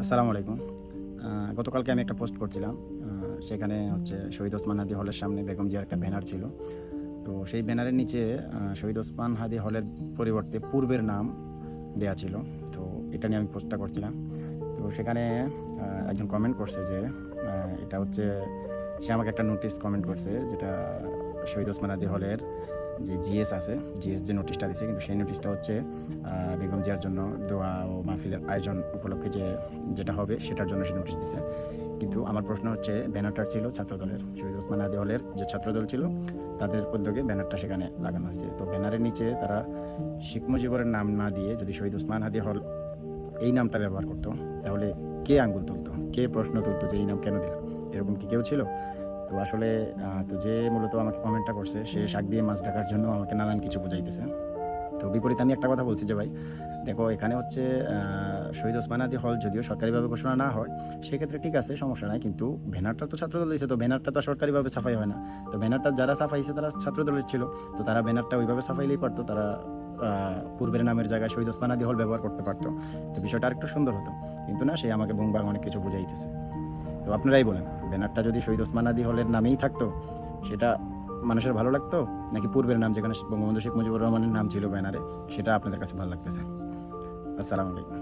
আসসালামু আলাইকুম। গতকালকে আমি একটা পোস্ট করছিলাম। সেখানে হচ্ছে শহীদ ওসমান হাদি হলের সামনে বেগম জিয়ার একটা ব্যানার ছিল। তো সেই ব্যানারের নিচে শহীদ ওসমান হাদি হলের পরিবর্তে পূর্বের নাম দেয়া ছিল। তো এটা নিয়ে আমি পোস্টটা করছিলাম। তো সেখানে একজন কমেন্ট করছে যে এটা হচ্ছে, সে আমাকে একটা নোটিশ কমেন্ট করছে যেটা শহীদ ওসমান আদি হলের যে জিএস আছে, জিএস যে নোটিশটা দিছে, কিন্তু সেই নোটিশটা হচ্ছে বেগম জিয়ার জন্য দোয়া ও মাহফিলের আয়োজন উপলক্ষে যে, যেটা হবে, সেটার জন্য সে নোটিশ দিছে। কিন্তু আমার প্রশ্ন হচ্ছে, ব্যানারটা ছিল ছাত্রদলের, শহীদ ওসমান আদি হলের যে ছাত্রদল ছিল, তাদের উদ্যোগে ব্যানারটা সেখানে লাগানো হয়েছে। তো ব্যানারের নিচে তারা শেখ মুজিবরের নাম না দিয়ে যদি শহীদ ওসমান হাদি হল এই নামটা ব্যবহার করতো, তাহলে কে আঙ্গুল তুলতো? কে প্রশ্ন তুলতো যে এই নাম কেন দিল? এরকম কি কেউ ছিল? তো আসলে তো যে মূলত আমাকে কমেন্টটা করছে সে শাক দিয়ে মাছ ঢাকার জন্য আমাকে নানান কিছু বুঝাইতেছে। তো বিপরীতে আমি একটা কথা বলছি যে ভাই দেখো এখানে হচ্ছে শহীদ ওসমান আদি হল যদিও সরকারিভাবে ঘোষণা না হয় সেক্ষেত্রে ঠিক আছে সমস্যা নাই কিন্তু ব্যানারটা তো ছাত্রদল দিয়েছে তো ব্যানারটা তো সরকারিভাবে ছাপাই হয় না। তো ব্যানারটা যারা ছাপাইছে তারা ছাত্রদলের ছিল তো তারা ব্যানারটা ওইভাবে ছাপাইলেই পারতো তারা পূর্বের নামের জায়গায় শহীদ ওসমান আদি হল ব্যবহার করতে পারতো। তো বিষয়টা আরেকটু সুন্দর হতো। কিন্তু না সে আমাকে বুংবাং অনেক কিছু বুঝাইতেছে। তো আপনারাই বলেন, ব্যানারটা যদি শহীদ ওসমান আদি হলের নামেই থাকতো, সেটা মানুষের ভালো লাগতো? নাকি পূর্বের নাম যেখানে বঙ্গবন্ধু শেখ মুজিবুর রহমানের নাম ছিল ব্যানারে, সেটা আপনাদের কাছে ভালো লাগতেছে? আসসালামু আলাইকুম।